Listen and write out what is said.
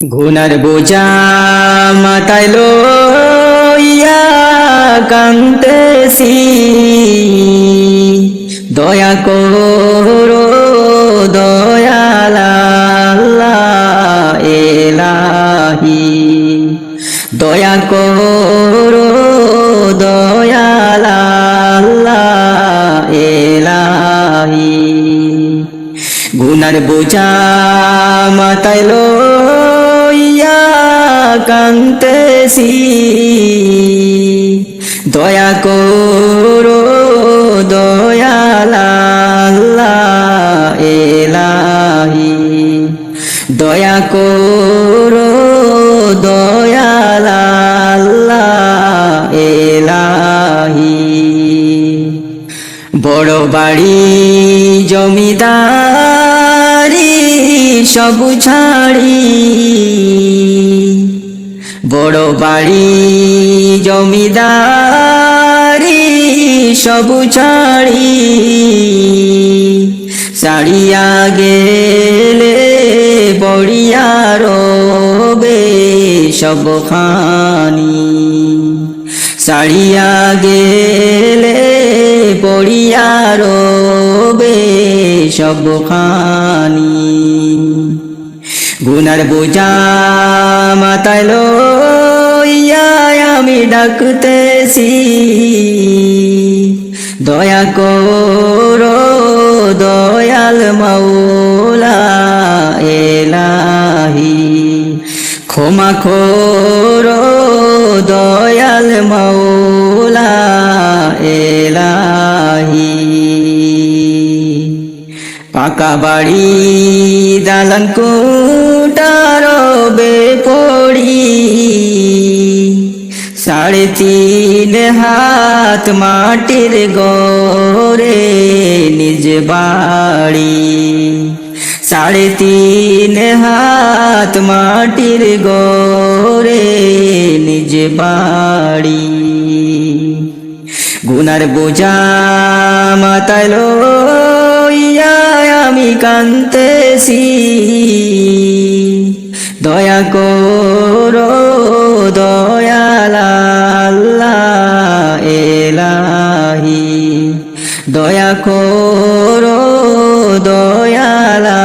গুনার বোঝা মাথায় লইয়া দয়া করো এলাহি। দয়া করো দয়ালা এলাহি। গুনার বোঝা মাথায় কান্তেছি দয়া করো দয়ালা এলাহি। দয়া করো দয়ালা এলাহি। বড় বাড়ি জমিদারি সব ছাড়ি। বড় বাড়ি, জমিদারি সব ছাড়ি সাড়িয়া গেলে বড়িয়া রবে সব খানি সাড়িয়া গেলে পড়িয়া রবে সব খানি গুনার বোঝা লইয়া আমি ডাকতেছি। দয়া করো, দয়াল মাওলা এলাহি। ক্ষমা করো, দয়াল মাওলা এলাহি। পাকা বাড়ি দালান কোটার সাড়ে তিন হাত মাটির গোরে নিজ বাড়ি। সাড়ে তিন হাত মাটির গোরে নিজ বাড়ি। গুনার বোঝা লইয়া আমি কান্তেছি দয়া করো দয়ালা আমি দয়া করো দয়ালা